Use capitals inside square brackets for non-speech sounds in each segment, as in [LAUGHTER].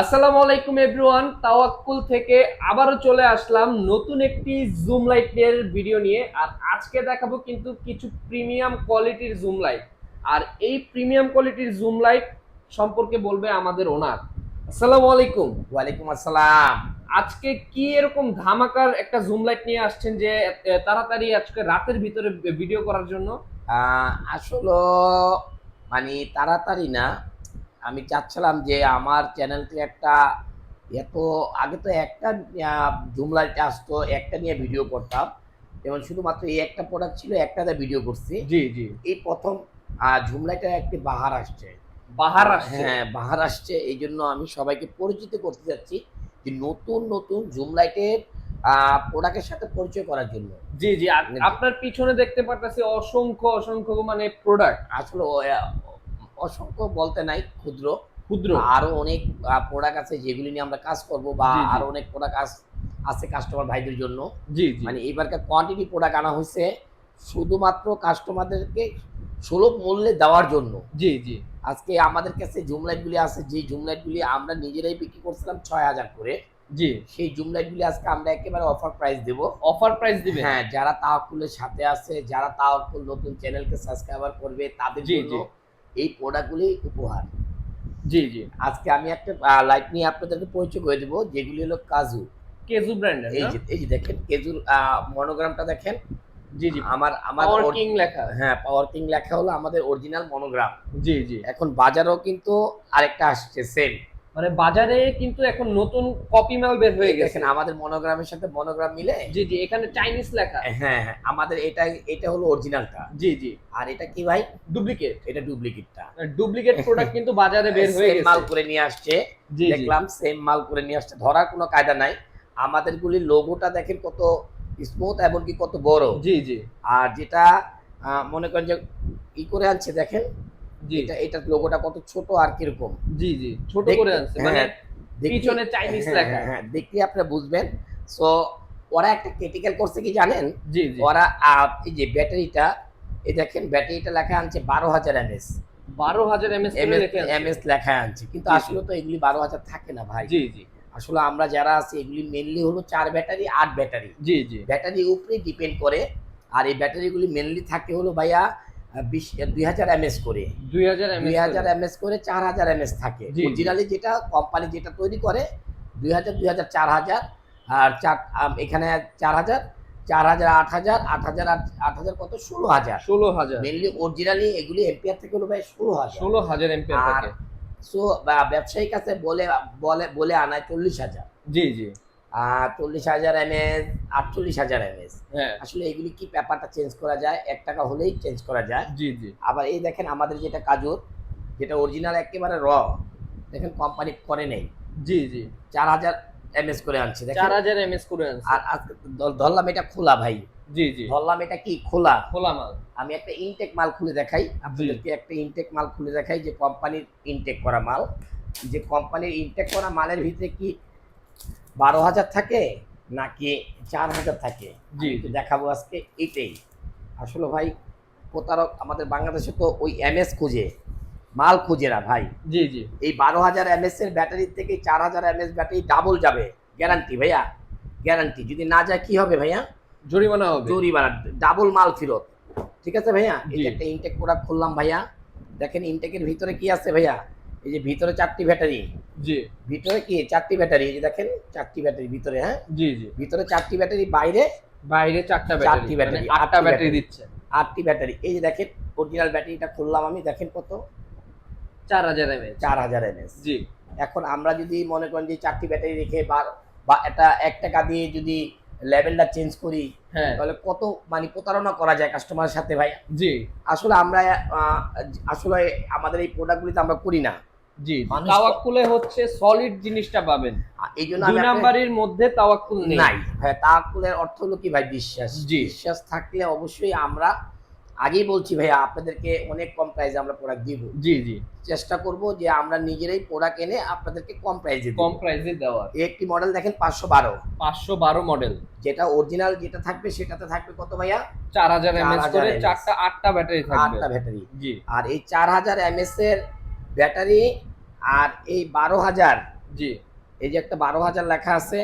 আসসালামু আলাইকুম এভরিওয়ান তাওয়াক্কুল থেকে আবারও চলে আসলাম নতুন একটি জুম লাইটের ভিডিও নিয়ে। আর আজকে দেখাবো কিন্তু কিছু প্রিমিয়াম কোয়ালিটির জুম লাইট। আর এই প্রিমিয়াম কোয়ালিটির জুম লাইট সম্পর্কে বলবে আমাদের ওনার। আসসালামু আলাইকুম। ওয়ালাইকুম আসসালাম। আজকে কি এরকম ধামাকার একটা জুম লাইট নিয়ে আসছেন যে তাড়াতাড়ি আজকে রাতের ভিতরে ভিডিও করার জন্য? আসলে মানে তাড়াতাড়ি না আমি চাচ্ছিলাম যে আমার চ্যানেলকে একটা এত আগে তো একটা জুম লাইট আসতো একটা নিয়ে ভিডিও করতাম। যেমন শুধুমাত্র এই একটা প্রোডাক্ট ছিল একটাতে ভিডিও করছি। জি জি। এই প্রথম জুম লাইটের একটি বাহার আসছে। বাহার আসছে? হ্যাঁ বাহার আসছে। এই জন্য আমি সবাইকে পরিচিত করতে যাচ্ছি যে নতুন নতুন জুম লাইটের প্রোডাক্টের সাথে পরিচয় করার জন্য। জি জি। আপনার পিছনে দেখতে পারতেছি অসংখ্য অসংখ্য মানে প্রোডাক্ট আসলে অসংখ্য বলতে নাই ক্ষুদ্র। ক্ষুদ্র। আরও অনেক প্রোডাক্ট আছে যেগুলি নিয়ে আমরা কাজ করব বা। আরও অনেক প্রোডাক্ট আছে কাস্টমার ভাইদের জন্য। জি মানে এবারকার কোয়ান্টিটি প্রোডাক্ট আনা হয়েছে শুধুমাত্র কাস্টমারদেরকে সুলভ মূল্যে দেওয়ার জন্য। জি জি। আজকে আমাদের কাছে জুম লাইটগুলি আছে যে জুম লাইটগুলি আমরা নিজেরাই বিক্রি করছিলাম ছয় হাজার করে। জি। সেই জুম লাইটগুলি আজকে আমরা একেবারে অফার প্রাইস দেবো। অফার প্রাইস দিবেন? হ্যাঁ যারা তাওয়াক্কুলের সাথে আছে যারা তাওয়াক্কুল নতুন চ্যানেলকে সাবস্ক্রাইবার করবে তাদের জন্য। এই প্রোডাক্টগুলি উপহার। জি জি। আজকে আমি একটা লাইট নিয়ে আপনাদেরকে পরিচয় করে দেবো যেগুলি হলো কাজু। কেজু ব্র্যান্ড এই যে এই যে দেখেন কেজুর মনোগ্রামটা দেখেন। জি জি। আমার আমার ওয়ার্কিং কিং লেখা হ্যাঁ পাওয়ার কিং লেখা হলো আমাদের অরিজিনাল মনোগ্রাম জি জি। এখন বাজারেও কিন্তু আরেকটা আসছে সেম মানে বাজারে কিন্তু এখন নতুন কপি মাল বের হয়ে গেছে। দেখেন আমাদের মনোগ্রামের সাথে মনোগ্রাম মিলে জি জি এখানে চাইনিজ লেখা। হ্যাঁ হ্যাঁ আমাদের এটা এটা হলো অরিজিনালটা জি জি। আর এটা কি ভাই? ডুপ্লিকেট এটা ডুপ্লিকেটটা ডুপ্লিকেট প্রোডাক্ট কিন্তু বাজারে বের হয়ে Same মাল করে নিয়ে আসছে। দেখলাম সেম মাল করে নিয়ে আসছে। ধরার কোনো কায়দা নাই। আমাদের গুলির লোগোটা দেখেন কত স্মুথ এমনকি কত বড়। জি জি। আর যেটা মনে করেন যে ই করে আনছে দেখেন। এটা এটা লোগোটা কত ছোট আর কীরকম? জি জি। ছোট করে আনছে। মানে হ্যাঁ, পিছনে চাইনিজ হ্যাঁ, লেখা। হ্যাঁ, হ্যাঁ, আপনারা বুঝবেন। সো ওরা একটা ক্রিটিক্যাল করছে কি জানেন? জি জি। ওরা এই যে ব্যাটারিটা এই দেখেন ব্যাটারিটা লেখা আনছে বারো হাজার এমএস। বারো হাজার এমএস এমএস লেখা আনছে। কিন্তু। আসলে তো এগুলি বারো হাজার থাকে না ভাই। জি জি। আসলে আমরা যারা আছি এগুলি মেনলি হলো চার ব্যাটারি আট ব্যাটারি। জি জি। ব্যাটারির উপরে ডিপেন্ড করে। আর এই ব্যাটারিগুলি মেনলি থাকে হলো ভাইয়া দুই হাজার এমএস করে। দুই হাজার এমএস করে। চার হাজার এমএস থাকে। অরিজিনালি যেটা কোম্পানি যেটা তৈরি করে দুই হাজার দুই হাজার চার হাজার আর চার এখানে চার হাজার চার হাজার আট হাজার আট হাজার আট- হাজার কত? ষোলো হাজার। ষোলো হাজার। মেনলি অরিজিনালি এগুলি এম্পিয়ার থেকে হলো ভাই ষোলো হাজার। ষোলো হাজার এমপিয়ার সো ব্যবসায়ীর কাছে বলে বলে বলে আনায় চল্লিশ হাজার। জি জি। চল্লিশ হাজার এমএস আটচল্লিশ হাজার এমএস হ্যাঁ। আসলে এগুলি কি ব্যাপারটা চেঞ্জ করা যায়? এক টাকা হলেই চেঞ্জ করা যায়। জি জি। আবার এই দেখেন আমাদের যেটা কাজুর যেটা অরিজিনাল একেবারে র দেখেন কোম্পানি করে নেই। জি জি। চার হাজার এমএস করে আনছে চার হাজার এমএস করে আনছে। আর ধরলাম এটা খোলা ভাই। জি জি। ধরলাম এটা কি? খোলা। খোলা মাল। আমি একটা ইনটেক মাল খুলে দেখাই। আপনাদেরকে একটা ইনটেক মাল খুলে দেখাই যে কোম্পানির ইনটেক করা মাল। যে কোম্পানির ইনটেক করা মালের ভিতরে কি বারো হাজার থাকে নাকি চার হাজার থাকে? জি, দেখাবো আজকে এইটাই আসলে ভাই প্রতারক আমাদের বাংলাদেশে তো ওই এমএস খুঁজে মাল খুঁজে না ভাই। জি জি। এই বারো হাজার এমএস এর ব্যাটারি থেকে চার হাজার এমএস ব্যাটারি ডাবল যাবে। গ্যারান্টি ভাইয়া গ্যারান্টি যদি না যায় কি হবে ভাইয়া? জরিমানা হবে। জরিমানা ডাবল মাল ফেরত। ঠিক আছে ভাইয়া? একটা ইনটেক প্রোডাক্ট খুললাম ভাইয়া। দেখেন ইনটেকের ভিতরে কি আছে ভাইয়া? এই যে ভিতরে চারটি ব্যাটারি। জি। ভিতরে কি? চারটি ব্যাটারি এই যে দেখেন চারটি ব্যাটারি ভিতরে হ্যাঁ? জি জি। ভিতরে চারটি ব্যাটারি বাইরে বাইরে চারটা চারটি ব্যাটারি মানে আটটা ব্যাটারি। দিচ্ছে। আটটি ব্যাটারি। এই যে দেখেন অরিজিনাল ব্যাটারিটা খুললাম আমি দেখেন কত? চার হাজার এমএস চার হাজার এমএস জি। এখন আমরা যদি মনে করেন যে চারটি ব্যাটারি রেখে বা বা এটা এক টাকা দিয়ে যদি লেভেলটা চেঞ্জ করি হ্যাঁ। তাহলে কত মানে প্রতারণা করা যায় কাস্টমারের সাথে ভাই? জি। আসলে আমরা আসলে আমাদের এই প্রোডাক্টগুলিতে আমরা করি না। জি তাওয়াক্কুলে হচ্ছে সলিড জিনিসটা পাবেন। এই জন্য দুই নাম্বারের মধ্যে তাওয়াক্কুল নেই। নাই। হ্যাঁ তাকুলের অর্থ হলো কি ভাই? বিশ্বাস। জি। বিশ্বাস থাকলে অবশ্যই আমরা আগেই বলছি ভাইয়া আপনাদেরকে অনেক কম প্রাইসে আমরা প্রোডাক্ট দিব। জি জি। চেষ্টা করব যে আমরা নিজেরাই প্রোডাক্ট এনে আপনাদেরকে কম প্রাইসে কম প্রাইসে দেওয়ার। এই একটি মডেল দেখেন পাঁচশো বারো। পাঁচশো বারো মডেল যেটা অরিজিনাল যেটা থাকবে সেটাতে থাকবে কত ভাইয়া? চার হাজার এমএস করে চারটা আটটা ব্যাটারি থাকবে। আটটা ব্যাটারি জি। আর এই চার হাজার এমএস এর ব্যাটারি আর এই বারো হাজার জি। এই যে একটা বারো হাজার লেখা আছে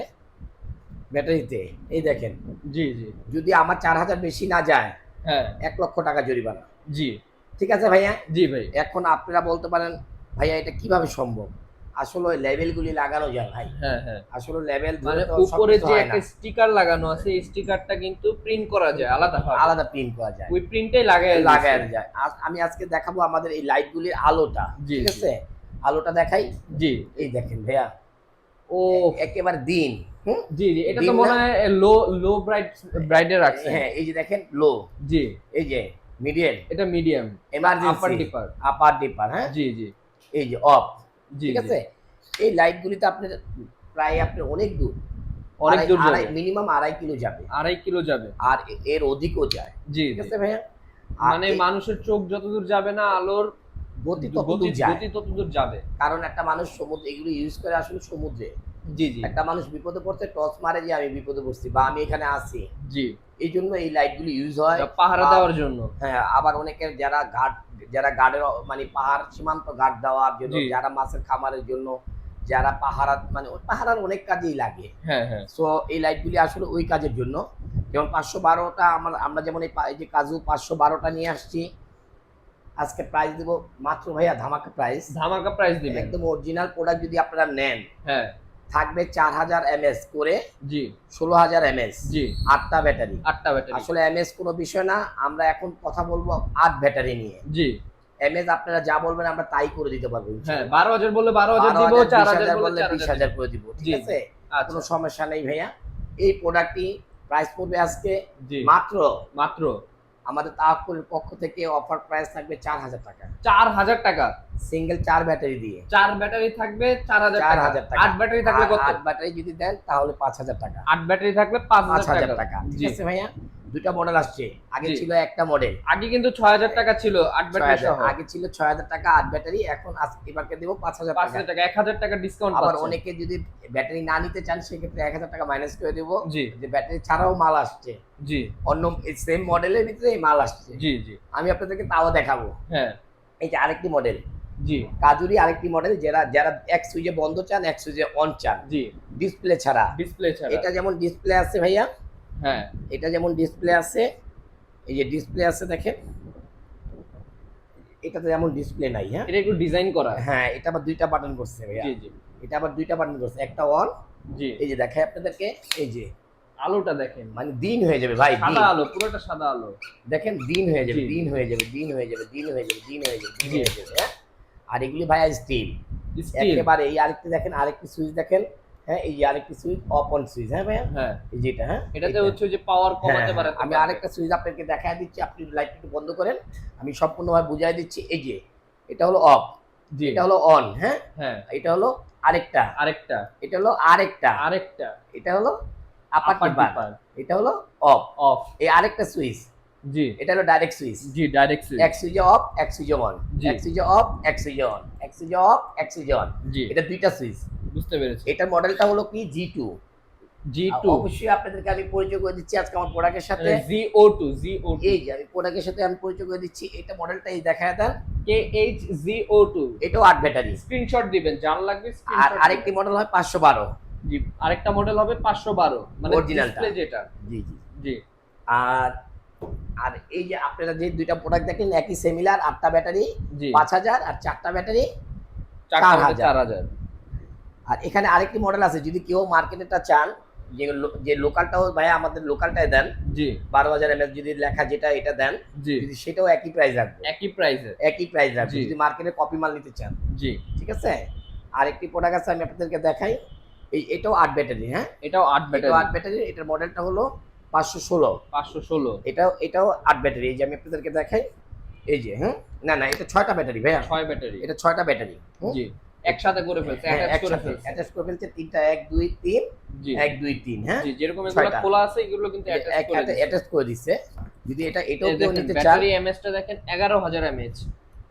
ব্যাটারিতে এই দেখেন। জি জি। যদি আমার চার হাজার বেশি না যায় হ্যাঁ। এক লক্ষ টাকা জরিমানা। জি। ঠিক আছে ভাইয়া? জি ভাই। এখন আপনারা বলতে পারেন ভাইয়া এটা কীভাবে সম্ভব? আসলে লেভেলগুলি লাগানো যায় ভাই। হ্যাঁ হ্যাঁ। আসলে লেভেল মানে উপরে যে একটা স্টিকার লাগানো আছে এই স্টিকারটা কিন্তু প্রিন্ট করা যায় আলাদা আলাদা প্রিন্ট করা যায়। ওই প্রিন্টটাই লাগায় লাগানো যায়। আমি আজকে দেখাবো আমাদের এই লাইটগুলির আলোটা। ঠিক আছে? আলোটা দেখাই? জি। এই দেখেন ভাইয়া। ও। একেবারে দিন জি জি এটা তো মনে হয় লো লো ব্রাইট ব্রাইটে রাখছে হ্যাঁ এই যে দেখেন লো। জি। এই যে মিডিয়াম। এটা medium upper dipper upper dipper হ্যাঁ? জি জি। এই যে অফ জি ঠিক আছে? এই লাইটগুলিতে আপনার প্রায় আপনি অনেক দূর। অনেক দূর যাবে। মিনিমাম আড়াই কিলো যাবে। আড়াই কিলো যাবে। আর এর অধিকও যায়। জি ঠিক আছে ভাইয়া? আর মানে মানুষের চোখ যতদূর যাবে না আলোর গতি তত গতি দূর যায়। গতি ততদূর যাবে। কারণ একটা মানুষ সমুদ্র এগুলো ইউজ করে আসলে সমুদ্রে। জি জি। একটা মানুষ বিপদে পড়তে টর্চ মারে যে আমি বিপদে পড়ছি বা আমি এখানে আছি। জি। এই জন্য এই লাইটগুলি ইউজ হয়। পাহারা দেওয়ার জন্য। হ্যাঁ আবার অনেকের যারা ঘাট যারা গার্ডের মানে পাহাড় সীমান্ত ঘাট দেওয়ার জন্য যারা মাছের খামারের জন্য যারা পাহারা মানে পাহারার অনেক কাজেই লাগে। হ্যাঁ হ্যাঁ। সো এই লাইটগুলি আসলে ওই কাজের জন্য। যেমন পাঁচশো বারোটা আমরা আমরা যেমন এই যে কাজু পাঁচশো বারোটা নিয়ে আসছি আজকে প্রাইস দেব মাত্র ভাইয়া ধামাকা প্রাইস ধামাকা প্রাইস দিবেন। একদম অরিজিনাল প্রোডাক্ট যদি আপনারা নেন হ্যাঁ। থাকবে চার হাজার এমএস করে জি। ষোলো হাজার এমএস জি। আটটা ব্যাটারি আটটা ব্যাটারি আসলে এমএস কোনো বিষয় না আমরা এখন কথা বলব আট ব্যাটারি নিয়ে। জি। এমএস আপনারা যা বলবেন আমরা তাই করে দিতে পারব হ্যাঁ বারো হাজার বললে বারো হাজার দিব চার হাজার বললে বিশ হাজার করে দিব ঠিক আছে? আচ্ছা। কোনো সমস্যা নেই ভাইয়া। এই প্রোডাক্টটি প্রাইস পড়বে আজকে জি। মাত্র মাত্র। আমাদের তাহকুলের পক্ষ থেকে অফার প্রাইস থাকবে চার হাজার টাকা। চার হাজার টাকা? সিঙ্গেল চার ব্যাটারি দিয়ে। চার ব্যাটারি থাকবে চার হাজার চার টাকা হাজার টাকা। আট ব্যাটারি থাকলে আর কত আট ব্যাটারি যদি দেন তাহলে পাঁচ হাজার টাকা। আট ব্যাটারি থাকলে পাঁচ পাঁচ হাজার হাজার টাকা। টাকা ঠিক জি আছে ভাইয়া? দুইটা মডেল আসছে। আগে ছিল একটা মডেল আগে কিন্তু ছয় হাজার টাকা ছিল আট ব্যাটারি সহ। আগে ছিল ছয় হাজার টাকা আট ব্যাটারি এখন এবারকে দেবো পাঁচ হাজার পাঁচ টাকা হাজার টাকা। এক হাজার টাকা ডিসকাউন্ট আবার অনেকে যদি ব্যাটারি না নিতে চান সেক্ষেত্রে এক হাজার টাকা মাইনাস করে দেবো। যে ব্যাটারি ছাড়াও মাল আসছে। জি। অন্য সেম মডেলের ভিতরে এই মাল আসছে। জি জি। আমি আপনাদেরকে তাও দেখাবো। হ্যাঁ। এই যে আরেকটি মডেল জি। কাজুরি আরেকটি মডেল যারা যারা এক সুইচে বন্ধ চান এক সুইচে অন চান। জি। ডিসপ্লে ছাড়া। ডিসপ্লে ছাড়া। এটা যেমন ডিসপ্লে আছে ভাইয়া হ্যাঁ। এটা যেমন ডিসপ্লে আছে এই যে ডিসপ্লে আছে দেখেন এটাতে যেমন ডিসপ্লে নাই হ্যাঁ? এটা একটু ডিজাইন করা। হ্যাঁ এটা আবার দুইটা বাটন করছে ভাইয়া। জি জি। এটা আবার দুইটা বাটন করছে একটা অন জি। এই যে দেখাই আপনাদেরকে এই যে। আলোটা দেখেন। মানে দিন হয়ে যাবে ভাই। সাদা আলো পুরোটা সাদা আলো। দেখেন দিন হয়ে যাবে দিন হয়ে যাবে দিন হয়ে যাবে দিন হয়ে যাবে দিন হয়ে যাবে দিন জি। হয়ে যাবে হ্যাঁ? আর এগুলি ভাইয়া স্টিল একেবারে এই আরেকটি দেখেন আরেকটি সুইচ দেখেন হ্যাঁ এই আরেকটি সুইচ অফ অন সুইচ হ্যাঁ ভাইয়া? হ্যাঁ। এই যেটা হ্যাঁ? এটাতে হচ্ছে যে পাওয়ার হ্যাঁ, কমাতে পারে হ্যাঁ, আমি আরেকটা সুইচ আপনাকে দেখায় দিচ্ছি আপনি লাইট একটু বন্ধ করেন। আমি সম্পূর্ণভাবে বুঝাই দিচ্ছি এই যে এটা হলো অফ জি। এটা হলো অন হ্যাঁ? হ্যাঁ। এটা হলো আরেকটা। আরেকটা। এটা হলো আরেকটা। আরেকটা। এটা হলো আপার টিপার এটা হলো অফ অফ এই আরেকটা সুইচ জি। এটা হলো ডাইরেক্ট সুইচ জি ডাইরেক্ট এক সুইচে অফ এক সুইচে অন এক সুইচে অফ এক সুইচে অন এক সুইচে অফ এক সুইচে অন জি। এটা দুইটা সুইচ বুঝতে পেরেছি। এটার মডেলটা হলো কি? জি টু জি টু অবশ্যই আপনাদেরকে আমি পরিচয় করে দিচ্ছি আজকে আমার প্রোডাক্টের সাথে। জি ও টু জি ও টু এই যে আমি প্রোডাক্টের সাথে আমি পরিচয় করে দিচ্ছি। এটা মডেলটা এই দেখায় দেন। কে এইচ জি ও টু এটাও আট ব্যাটারি। স্ক্রিনশট দিবেন জান লাগবে আর আরেকটি মডেল হয় পাঁচশো বারো। জি আরেকটা মডেল হবে পাঁচশো বারো। মানে। ডিসপ্লে যেটা। জি জি। জি। আর আর এই যে আপনারা যে দুইটা প্রোডাক্ট দেখেন একই সেমিলার আটটা ব্যাটারি পাঁচ হাজার আর চারটা ব্যাটারি চার হাজার। আর এখানে আরেকটি মডেল আছে যদি কেউ মার্কেটেটা চান যে যে লোকালটাও ভাই আমাদের লোকালটায় দেন জি। বারো হাজার এমএস যদি লেখা যেটা এটা দেন জি। যদি সেটাও একই প্রাইস রাখবে একই প্রাইসে একই প্রাইস রাখবে যদি মার্কেটে কপি মাল নিতে চান। জি। ঠিক আছে? আরেকটি প্রোডাক্ট আছে আমি আপনাদেরকে দেখাই। এই এটাও আট ব্যাটারি হ্যাঁ? এটাও আট এটাও আট ব্যাটারি ব্যাটারি এটার মডেলটা হলো পাঁচশো ষোলো। পাঁচশো ষোলো। এটাও এটাও আট ব্যাটারি এই যে আমি আপনাদেরকে দেখাই। এই যে হ্যাঁ? না না এটা ছয়টা ব্যাটারি ভাইয়া। ছয় ব্যাটারি এটা ছয়টা ব্যাটারি জি। একসাথে করে ফেলছে অ্যাটাচ করে ফেলছে। অ্যাটাচ করে ফেলছে তিনটা এক দুই তিন জি। এক দুই তিন হ্যাঁ? জি যেরকম এগুলো খোলা আছে এগুলো কিন্তু অ্যাটাচ করে। অ্যাটাচ করে যদি এটা এটাও কেউ নিতে চান ব্যাটারি এমএএস টা দেখেন এগারো হাজার এমএএচ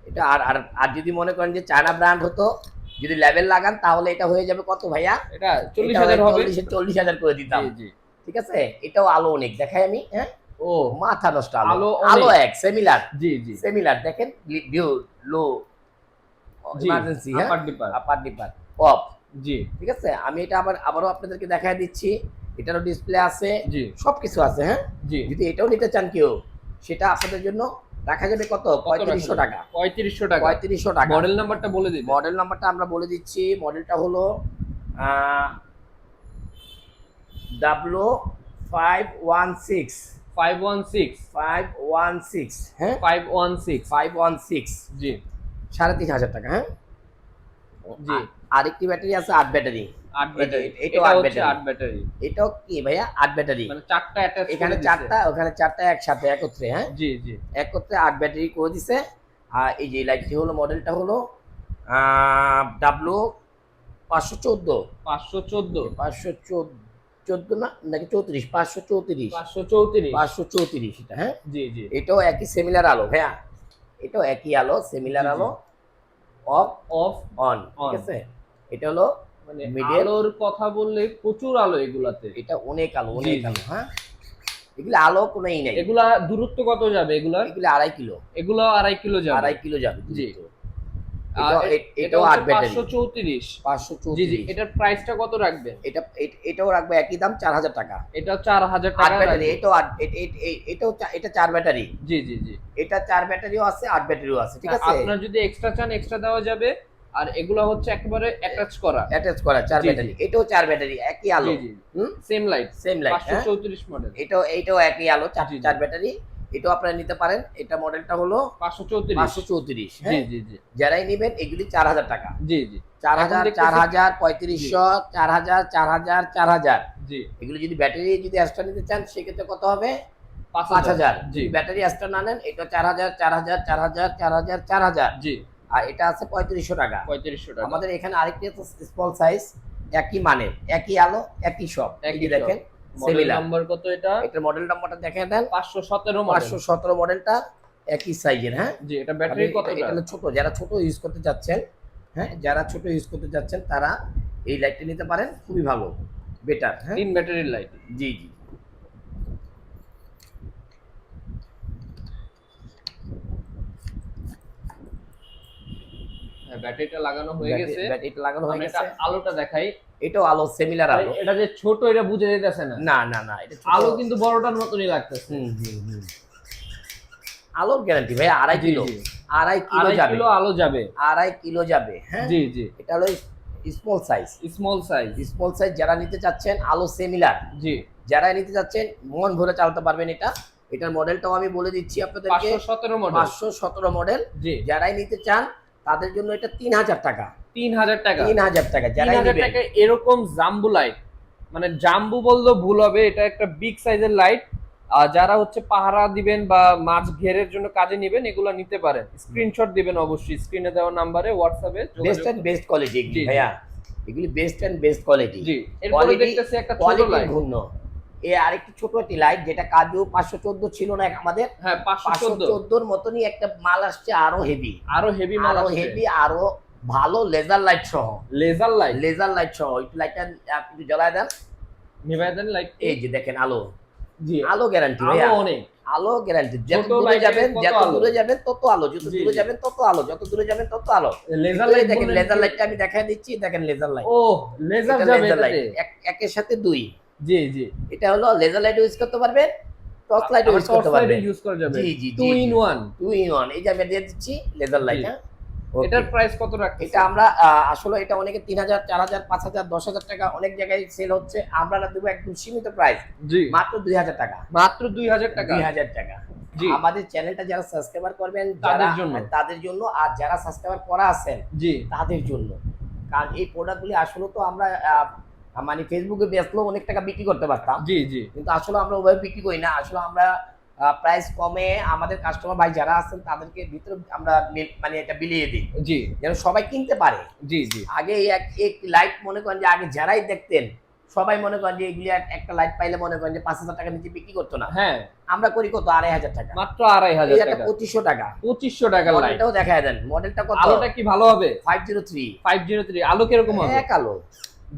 এটা আর আর আর যদি মনে করেন যে চায়না ব্র্যান্ড হতো যদি লেভেল লাগান তাহলে এটা হয়ে যাবে কত ভাইয়া? এটা চল্লিশ এটা হাজার হবে। চল্লিশ চল্লিশ হাজার করে দিতাম। জি জি। ঠিক আছে? এটাও আলো অনেক দেখাই আমি হ্যাঁ? ও। মাথা নষ্ট আলো। আলো এক সেমিলার জি জি। সেমিলার দেখেন view low emergency upper dipper upper dipper off জি। ঠিক আছে? আমি এটা আবার আবারও আপনাদেরকে দেখায় দিচ্ছি। এটারও ডিসপ্লে আছে। জি। সবকিছু আছে হ্যাঁ? জি। যদি এটাও নিতে চান কেউ সেটা আপনাদের জন্য রাখা যাবে কত? পঁয়ত্রিশশো টাকা। পঁয়ত্রিশশো টাকা। পঁয়ত্রিশশো টাকা। মডেল নাম্বারটা বলে দিন মডেল নাম্বারটা আমরা বলে দিচ্ছি। মডেলটা হলো W five one six five one six five one six হ্যাঁ? Five one six five one six জি। সাড়ে তিন হাজার টাকা হ্যাঁ? জি। আরেকটি ব্যাটারি আছে আট ব্যাটারি। আট ব্যাটারি। এটা- এটাও এটা আট হচ্ছে আট ব্যাটারি। এটাও কি ভাইয়া? আট ব্যাটারি। মানে চারটা অ্যাটাচ এখানে চারটা ওখানে চারটা একসাথে একত্রে হ্যাঁ? জি জি। একত্রে আট ব্যাটারি করে দিছে। আর এই যে লাইটটি হলো মডেলটা হলো ডাব্লু পাঁচশো চোদ্দ। পাঁচশো চোদ্দ। পাঁচশো চোদ্দ না নাকি চৌত্রিশ? পাঁচশো চৌত্রিশ। পাঁচশো চৌত্রিশ। পাঁচশো চৌত্রিশ এটা হ্যাঁ? জি জি। এটাও একই সেমিলার আলো ভাইয়া। এটাও একই আলো সেমিলার। আলো অফ অফ অন ঠিক আছে? এটা হলো মানে আলোর কথা বললে প্রচুর আলো এগুলাতে। এটা অনেক আলো অনেক আলো হ্যাঁ? এগুলো আলো কোনোই নাই। এগুলা দূরত্ব কত যাবে এগুলা এগুলো আড়াই কিলো। এগুলো আড়াই কিলো যাবে। আড়াই কিলো যাবে জি। এটাও- এটাও আট ব্যাটারি। জি জি এটার প্রাইসটা কত রাখবেন এটা এটাও রাখবে একই দাম চার হাজার টাকা। এটা চার হাজার আট টাকা ব্যাটারি এটাও এটাও এটা চার ব্যাটারি। জি জি জি। এটা চার ব্যাটারিও আছে আট ব্যাটারিও আছে ঠিক আছে? আপনার যদি এক্সট্রা চান এক্সট্রা দেওয়া যাবে। আর এগুলো হচ্ছে একেবারে অ্যাটাচ করা। অ্যাটাচ করা চার ব্যাটারি। এটাও চার ব্যাটারি একই আলো। সেম লাইট সেম লাইট পাঁচশো চৌত্রিশ মডেল এটাও এইটাও একই আলো চার। চার ব্যাটারি। এটাও আপনারা নিতে পারেন। এটা মডেলটা হলো পাঁচশো চৌত্রিশ। পাঁচশো চৌত্রিশ জি জি জি। যারাই নিবেন এগুলি চার হাজার টাকা। জি জি। চার হাজার চার হাজার পঁয়ত্রিশশো চার হাজার চার হাজার চার হাজার। জি। এগুলো যদি ব্যাটারি যদি এক্সট্রা নিতে চান সেক্ষেত্রে কত হবে? পাঁচ হাজার। জি। যদি ব্যাটারি এক্সট্রা না নেন এটা চার হাজার চার হাজার চার হাজার চার হাজার চার হাজার। জি। আর এটা আছে পঁয়ত্রিশশো টাকা। পঁয়ত্রিশশো টাকা। আমাদের এখানে আরেকটি আছে স্মল সাইজ একই মানে একই আলো একই সব। একই। দেখেন similar। নাম্বার কত এটা? এটার মডেল নাম্বারটা দেখে দেন। পাঁচশো সতেরো মডেল পাঁচশো সতেরো মডেলটা একই সাইজের হ্যাঁ? জি এটা ব্যাটারি কত এটা- এটা ছোট যারা ছোট ইউজ করতে যাচ্ছেন হ্যাঁ? যারা ছোট ইউজ করতে যাচ্ছেন তারা এই লাইটটা নিতে পারেন খুবই ভালো বেটার হ্যাঁ? তিন ব্যাটারির লাইট জি জি। হ্যাঁ ব্যাটারিটা লাগানো হয়ে গেছে। ব্যাটারিটা লাগানো হয়ে গেছে। আলোটা দেখাই। এটাও আলো সিমিলার আলো। এটা যে ছোট এটা বুঝে যেতেছে না। না না না এটা আলো কিন্তু বড়টার মতনই লাগতেছে। হুম হুম আলোর গ্যারান্টি ভাই আড়াই কিলো। আড়াই কিলো আড়াই যাবে। কিলো আলো যাবে। আড়াই কিলো যাবে হ্যাঁ? জি জি। এটা হলো small size small size small size যারা নিতে চাচ্ছেন আলো সিমিলার জি। যারা নিতে চাচ্ছেন মন ভরে চালাতে পারবেন এটা। এটার মডেলটাও আমি বলে দিচ্ছি আপনাদেরকে। পাঁচশো সতেরো মডেল পাঁচশো সতেরো মডেল জি। যারাই নিতে চান তাদের জন্য এটা তিন হাজার টাকা। তিন হাজার টাকা। তিন হাজার টাকা তিন হাজার টাকা এরকম জাম্বু লাইট মানে জাম্বু বললেও ভুল হবে এটা একটা বিগ সাইজের লাইট আর যারা হচ্ছে পাহারা দিবেন বা মাছ ঘেরের জন্য কাজে নেবেন এগুলো নিতে পারেন। স্ক্রিনশট দিবেন অবশ্যই স্ক্রিনে দেওয়া নাম্বারে হোয়াটসঅ্যাপে বেস্ট অ্যান্ড বেস্ট কোয়ালিটি। ভাইয়া। এগুলি বেস্ট অ্যান্ড বেস্ট কোয়ালিটি জি এরপরে দেখতেছি একটা ছোট লাইট ঘূর্ণ। এ আরেকটি ছোট একটি লাইট যেটা কাজু পাঁচশো চোদ্দ ছিল না আমাদের। হ্যাঁ পাঁচশো পাঁচশো চোদ্দ চোদ্দোর মতনই একটা মাল আসছে আরও হেভি আরও হেভি মাল আরও হেভি আরও ভালো লেজার লাইট সহ। লেজার লাইট লেজার লাইট সহ। লাইটটা আপনি জ্বালায় দেন। নিভাই দেন লাইট এই যে দেখেন আলো। জি। আলো গ্যারান্টি আলো অনেক। আলো গ্যারান্টি যত দূরে যাবেন যত দূরে যাবেন তত আলো। যত দূরে যাবেন তত আলো। যত দূরে যাবেন তত আলো। লেজার লাইট দেখেন লেজার লাইটটা আমি দেখাই দিচ্ছি। দেখেন লেজার লাইট ও লেজার যাবে এটাতে। একের সাথে দুই। জি জি। এটা হলো লেজার লাইট ইউজ করতে পারবেন টর্চ লাইট ইউজ করতে পারবেন। ইউজ করা যাবে। জি, জি, two in. One two in one এই যে আমি দিয়ে দিচ্ছি লেজার লাইট। হ্যাঁ। এটার প্রাইস কত এটা আমরা আসলে এটা অনেকে তিন হাজার চার হাজার পাঁচ হাজার দশ হাজার টাকা অনেক জায়গায় সেল হচ্ছে। আমরা দেবো একদম সীমিত প্রাইস জি। মাত্র দুই হাজার টাকা। মাত্র দুই হাজার টাকা? দুই হাজার টাকা। জি। আমাদের চ্যানেলটা যারা সাবস্ক্রাইবার করবেন তাদের জন্য। তাদের জন্য আর যারা সাবস্ক্রাইবার করা আছেন জি। তাদের জন্য। কারণ এই প্রোডাক্টগুলি আসলে তো আমরা মানে ফেসবুকে বেচলেও অনেক টাকা বিক্রি করতে পারতাম। জি জি। কিন্তু আসলে আমরা ওভাবে বিক্রি করি না। আসলে আমরা প্রাইস কমে আমাদের কাস্টমার ভাই যারা আছেন তাদেরকে ভিতরে আমরা মানে এটা বিলিয়ে দিই। জি। যেন সবাই কিনতে পারে। জি জি। আগে এক এক লাইট মনে করেন যে আগে যারাই দেখতেন সবাই মনে করেন যে এগুলি একটা লাইট পাইলে মনে করেন যে পাঁচ হাজার টাকা নিচে বিক্রি করতো না। হ্যাঁ। আমরা করি কত? আড়াই হাজার টাকা। মাত্র আড়াই হাজার টাকা। পঁচিশশো টাকা। পঁচিশশো লাইট মডেলটাও দেখা দেন। মডেলটা কত? আলোটা কি ভালো হবে? Five zero three five zero three আলো কীরকম হবে? এক আলো।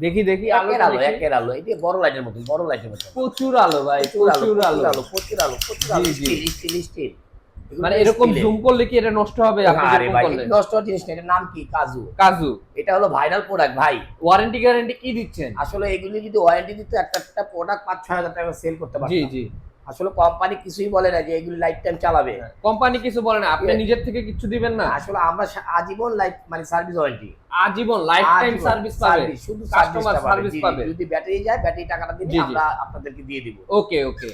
দেখি দেখি আলো একের আলো একের আলো। এটি বড় লাইটের মতো বড় লাইটের মতো প্রচুর আলো ভাই প্রচুর আলো আলো। প্রচুর আলো প্রচুর আলো। Steel steel steel. মানে এরকম। জুম করলে কি এটা নষ্ট হবে? আরে ভাই নষ্ট হওয়ার জিনিস না এটার নাম কি? কাজু। কাজু। এটা হলো ভাইরাল প্রোডাক্ট ভাই। ওয়ারেন্টি গ্যারান্টি কি দিচ্ছেন? আসলে এগুলি যদি ওয়ারেন্টি দিত একটা একটা প্রোডাক্ট পাঁচ ছয় হাজার টাকা সেল করতে জি জি। আসলে কোম্পানি কিছুই বলে না যে এগুলি লাইফ টাইম চালাবে কোম্পানি কিছু বলে না আপনি নিজের থেকে কিছু দিবেন না। আসলে আমরা আজীবন লাইফ মানে সার্ভিস ওয়ারেন্টি আজীবন লাইফ টাইম সার্ভিস পাবে। শুধু কাস্টমার সার্ভিস পাবে। যদি ব্যাটারি যায় ব্যাটারি টাকাটা জি। আমরা আপনাদেরকে দিয়ে দিব। ওকে ওকে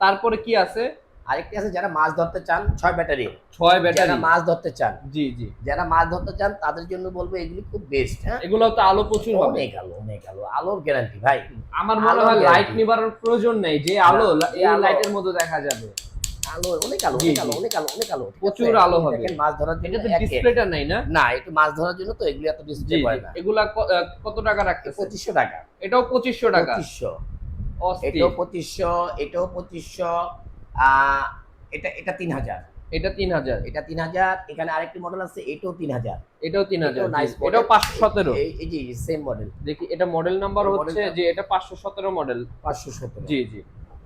তারপরে কি আছে? আরেকটি আছে যারা মাছ ধরতে চান ছয় ব্যাটারি। ছয় ব্যাটারি। যারা মাছ ধরতে চান জি জি। যারা মাছ ধরতে চান তাদের জন্য বলব এগুলি খুব বেস্ট হ্যাঁ? এগুলো তো আলো প্রচুর হবে। অনেক আলো অনেক আলো। আলোর গ্যারান্টি ভাই। আমার মনে হয় লাইট। নিবারণ প্রয়োজন নেই যে আলো এই লাইটের মধ্যে দেখা যাবে। আলো অনেক আলো অনেক আলো অনেক আলো অনেক আলো। প্রচুর আলো হবে। দেখেন মাছ ধরার জন্য এটা তো ডিসপ্লেটা নাই না? না একটু মাছ ধরার জন্য তো এগুলি এত ডিসপ্লে করে না। এগুলা কত টাকা রাখতেছে? পঁচিশশো টাকা। এটাও পঁচিশশো টাকা। পঁচিশশো। অস্থির। এটাও পঁচিশশো এটাও পঁচিশশো। আহ, এটা এটা তিন হাজার এটা তিন হাজার এটা তিন হাজার এখানে আরেকটি মডেল আছে এটাও তিন হাজার এটাও তিন হাজার এটাও জি। পাঁচশো সতেরো। এই যে সেম মডেল দেখি এটা মডেল নাম্বার হচ্ছে যে এটা পাঁচশো সতেরো মডেল পাঁচশো সত্তর জি জি।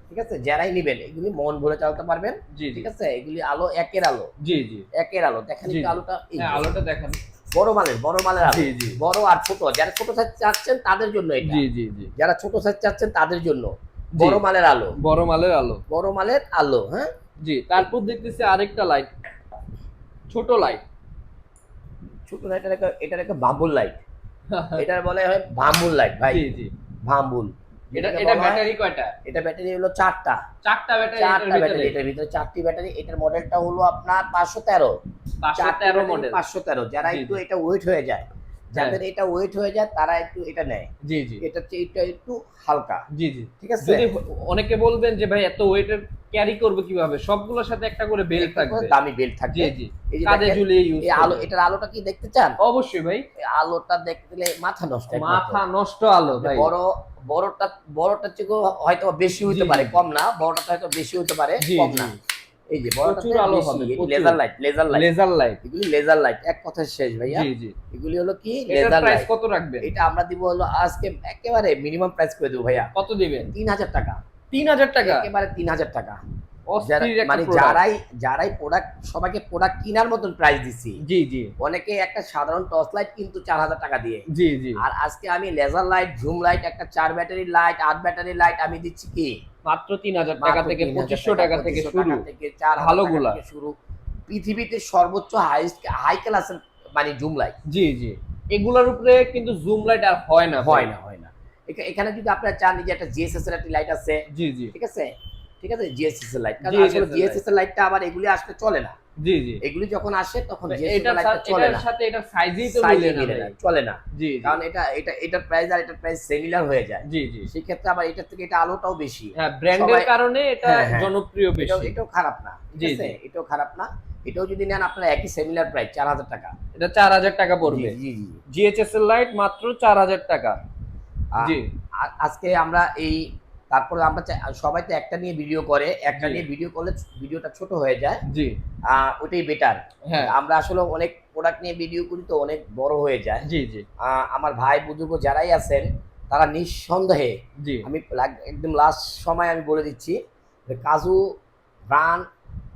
ঠিক আছে? যারাই নিবেন এগুলি মন ভরে চালাতে পারবেন। জি জি। ঠিক আছে? এগুলি আলো একের আলো। জি জি। একের আলো। দেখেন জি, আলোটা হ্যাঁ আলোটা দেখান। বড় মালের বড় মালের আলো। জি জি। বড় আর ছোট। যারা ছোট সাইজ চাচ্ছেন তাদের জন্য এটা। জি জি জি। যারা ছোট সাইজ চাচ্ছেন তাদের জন্য। জি। বড় মালের আলো। বড় মালের আলো। বড় মালের আলো হ্যাঁ? জি তারপর দেখতেছি আরেকটা লাইট ছোট লাইট ছোট এটার একটা বাম্বুল লাইট এটার বলে হয় বাম্বুল লাইট ভাই। জি জি। বাম্বুল এটা এটা ব্যাটারি কয়টা? এটা ব্যাটারি হলো চারটা। চারটা ব্যাটারি চারটা ব্যাটারি এটার ভিতরে চারটি ব্যাটারি এটার মডেলটা হলো আপনার পাঁচশো তেরো। পাঁচশো তেরো মডেল পাঁচশো তেরো। যারা একটু এটা ওয়েট হয়ে যায় যাদের এটা ওয়েট হয়ে যায় তারা একটু এটা নেয়। জি জি। এটা এটা একটু হালকা। জি জি। ঠিক আছে? যদি অনেকে বলবেন যে ভাই এত ওয়েটের ক্যারি করব কীভাবে? সবগুলোর সাথে একটা করে বেল্ট থাকবে। দামি বেল্ট থাকবে। জি জি। এই দেখেন, ঝুলিয়ে ইউজ এই আলো এটার আলোটা কি দেখতে চান? অবশ্যই ভাই। আলোটা দেখতে মাথা নষ্ট মাথা নষ্ট আলো ভাই। বড় বড়টা বড়টা থেকে হয়তো বেশি হতে পারে কম না বড়টা হয়তো বেশি হতে পারে কম না। এই যে প্রচুর আলো হবে, laser light laser light laser light এগুলি লেজার লাইট এক কথায় শেষ ভাইয়া। জি জি। এগুলি হলো কি? লেজার প্রাইস লাইট কত রাখবেন? এটা আমরা দিব হলো আজকে একেবারে মিনিমাম প্রাইস করে দেবো ভাইয়া। কত দিবেন? তিন হাজার টাকা। তিন হাজার টাকা? একেবারে তিন হাজার টাকা। মানে। যারাই যারাই প্রোডাক্ট সবাইকে প্রোডাক্ট কেনার মতন প্রাইস দিচ্ছি জি জি। অনেকে একটা সাধারণ টর্চ লাইট কিন্তু চার হাজার টাকা দিয়ে। জি জি। আর আজকে আমি লেজার লাইট ঝুম লাইট একটা চার ব্যাটারি লাইট আট ব্যাটারি লাইট আমি দিচ্ছি কি? মাত্র তিন হাজার টাকা থেকে পঁচিশশো টাকা থেকে শুরু। থেকে চার ভালোগুলা। শুরু। পৃথিবীতে সর্বোচ্চ হাই হাই ক্লাসের মানে জুম লাইট জি জি। এগুলোর উপরে কিন্তু জুম লাইট আর হয় না হয় না হয় না। এখানে যদি আপনারা চান যে একটা জিএসএস এর একটা লাইট আছে জি জি। ঠিক আছে? ঠিক আছে? জিএসএস এর লাইট কারণ আসলে জিএসএস এর লাইটটা আবার এগুলি আসলে চলে না। জি জি। এগুলি যখন আসে তখন জিএসএস সাথে চলে না। সাথে এটার সাইজই তো মিলে না চলে না। জি কারণ এটা এটা এটার প্রাইস আর এটার প্রাইস সিমিলার হয়ে যায়। জি জি। সেক্ষেত্রে আবার এটার থেকে এটা আলোটাও বেশি। হ্যাঁ ব্র্যান্ডের কারণে এটা হ্যাঁ, হ্যাঁ। জনপ্রিয় এটাও বেশি। এটাও খারাপ না জি, জি। এটাও খারাপ না। এটাও যদি নেন আপনার একই সিমিলার প্রাইস চার হাজার টাকা। এটা চার হাজার টাকা পড়বে। জি জি। জি জিএচএস এর লাইট মাত্র চার হাজার টাকা। জি। আজকে আমরা এই তারপরে আমরা চাই- সবাই তো একটা নিয়ে ভিডিও করে একটা নিয়ে ভিডিও করলে ভিডিওটা ছোট হয়ে যায়। জি। ওটাই বেটার হ্যাঁ। আমরা আসলে অনেক প্রোডাক্ট নিয়ে ভিডিও করি তো অনেক বড় হয়ে যায়। জি জি। আমার ভাই বুজুর্গ যারাই আছেন তারা নিঃসন্দেহে জি। আমি একদম লাস্ট সময় আমি বলে দিচ্ছি কাজু ব্রান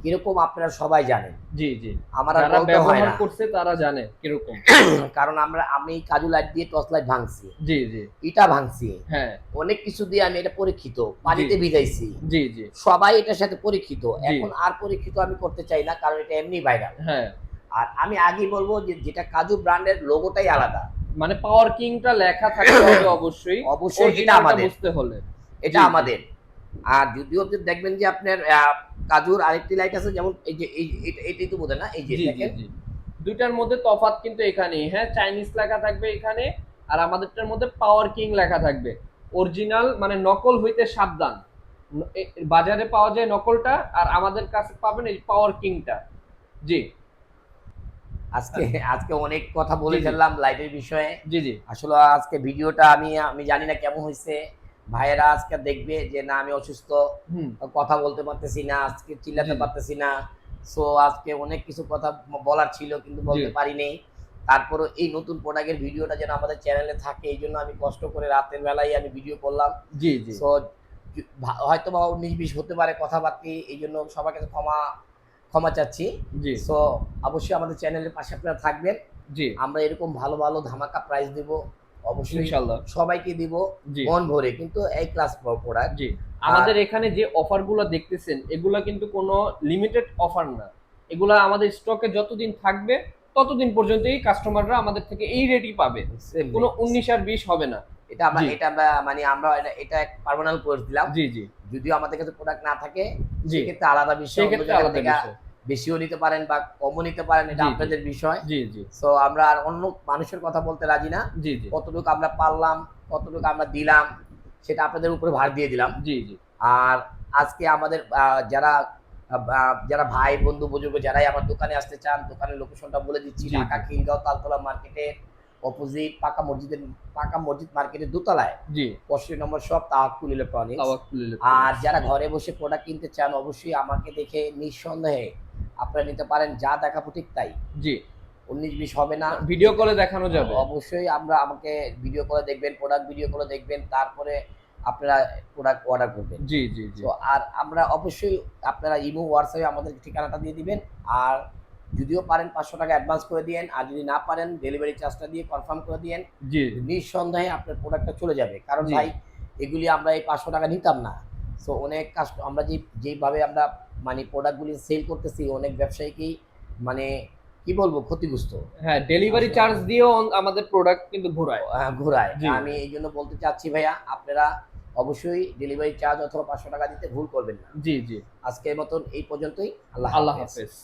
কীরকম আপনারা সবাই জানেন। জি জি। আমার আর বলতে হয় না। করছে তারা জানে কীরকম। [CLEARS THROAT] কারণ আমরা আমি কাজু লাইট দিয়ে টর্চ লাইট ভাঙছি। জি জি। ইটা ভাঙছি। হ্যাঁ। অনেক কিছু দিয়ে আমি এটা পরীক্ষিত পানিতে ভিজাইছি। জি জি। সবাই এটার সাথে পরীক্ষিত। এখন আর পরীক্ষিত আমি করতে চাই না কারণ এটা এমনি ভাইরাল হ্যাঁ। আর আমি আগেই বলব যে যেটা কাজু ব্র্যান্ডের লোগোটাই আলাদা। মানে পাওয়ার কিংটা লেখা থাকতে হবে [CLEARS THROAT] অবশ্যই। অবশ্যই এটা আমাদের। বুঝতে হলে। এটা। আমাদের। আর যদিও দেখবেন যে আপনার কাজুর আরেকটি লাইট আছে যেমন এই যে এই এটাই তো বোধ না এই যে দুইটার মধ্যে তফাৎ কিন্তু এখানেই। হ্যাঁ চাইনিজ লেখা থাকবে এখানে আর আমাদেরটার মধ্যে পাওয়ার কিং লেখা থাকবে। অরিজিনাল মানে নকল হইতে সাবধান। বাজারে পাওয়া যায় নকলটা আর আমাদের কাছে পাবেন এই পাওয়ার কিংটা জি। আজকে আজকে অনেক কথা বলে। ফেললাম লাইটের বিষয়ে। জি জি। আসলে আজকে ভিডিওটা আমি আমি জানি না কেমন হয়েছে ভাইয়েরা আজকে দেখবে যে না আমি অসুস্থ। কথা বলতে পারতেছি না আজকে চিল্লাতে। পারতেছি না। সো আজকে অনেক কিছু কথা বলার ছিল কিন্তু বলতে। পারিনি। তারপরে এই নতুন প্রোডাক্টের ভিডিওটা যেন আমাদের চ্যানেলে থাকে এই জন্য আমি কষ্ট করে রাতের বেলায় আমি ভিডিও করলাম। জি জি। সো হয়তো বা উনিশ বিশ হতে পারে কথাবার্তি এই জন্য সবার কাছে ক্ষমা ক্ষমা চাচ্ছি। জি। সো অবশ্যই আমাদের চ্যানেলের পাশে আপনারা থাকবেন। জি। আমরা এরকম ভালো ভালো ধামাকা প্রাইস দিব। অবশ্যই। ইনশাল্লাহ সবাইকে দিব মন ভরে কিন্তু এই ক্লাস প্রোডাক্ট জি। আমাদের এখানে যে অফারগুলো দেখতেছেন এগুলা কিন্তু কোনো লিমিটেড অফার না। এগুলা আমাদের স্টকে যতদিন থাকবে ততদিন পর্যন্তই কাস্টমাররা আমাদের থেকে এই রেটই পাবে। কোনো উনিশ আর বিশ হবে না। এটা আমরা এটা আমরা মানে আমরা এটা- এক পার্মানেন্ট কোর্স দিলাম। জি জি। যদিও আমাদের কাছে প্রোডাক্ট না থাকে সেক্ষেত্রে আলাদা বিষয় সেক্ষেত্রে আলাদা বিষয়। বেশিও নিতে পারেন বা কমও নিতে পারেন এটা। আপনাদের বিষয়। জি জি। সো আমরা আর অন্য মানুষের কথা বলতে রাজি না। জি জি। কতটুকু আমরা পারলাম কতটুকু আমরা দিলাম সেটা আপনাদের উপরে ভার দিয়ে দিলাম। জি জি। আর আজকে আমাদের যারা যারা ভাই বন্ধু বুজুর্গ যারাই আমার দোকানে আসতে চান দোকানের লোকেশনটা বলে দিচ্ছি ঢাকা খিলগাঁও তালতলা মার্কেটের অপোজিট পাকা মসজিদের পাকা মসজিদ মার্কেটের দোতলায়। জি। পঁয়ষট্টি নম্বর সব তাহাকুল ইলেকট্রনিক্স আর যারা ঘরে বসে প্রোডাক্ট কিনতে চান অবশ্যই আমাকে দেখে নিঃসন্দেহে আপনারা নিতে পারেন যা দেখাবো ঠিক তাই। জি। উনিশ বিশ হবে না। ভিডিও কলে দেখানো যাবে। অবশ্যই আমরা আমাকে ভিডিও কলে দেখবেন প্রোডাক্ট ভিডিও কলে দেখবেন তারপরে আপনারা প্রোডাক্ট অর্ডার করবেন। জি জি জি। তো আর আমরা অবশ্যই আপনারা ইমো হোয়াটসঅ্যাপে আমাদের ঠিকানাটা দিয়ে দিবেন। আর যদিও পারেন পাঁচশো টাকা অ্যাডভান্স করে দিয়েন আর যদি না পারেন ডেলিভারি চার্জটা দিয়ে কনফার্ম করে দিয়েন। জি নিঃসন্দেহে আপনার প্রোডাক্টটা চলে যাবে। কারণ ভাই এগুলি আমরা এই পাঁচশো টাকা নিতাম না। সো অনেক কাস্ট আমরা যে যেভাবে আমরা মানে প্রোডাক্টগুলি সেল করতেছি অনেক ব্যবসায়ীকেই মানে কি বলব ক্ষতিগ্রস্ত। হ্যাঁ ডেলিভারি চার্জ দিয়েও আমাদের প্রোডাক্ট কিন্তু ঘোরায়। ঘোরায়। আমি এই জন্য বলতে চাচ্ছি ভাইয়া আপনারা অবশ্যই ডেলিভারি চার্জ অথবা পাঁচশো টাকা দিতে ভুল করবেন না। জি জি। আজকের মতন এই পর্যন্তই। আল্লাহ আল্লাহ হাফেজ।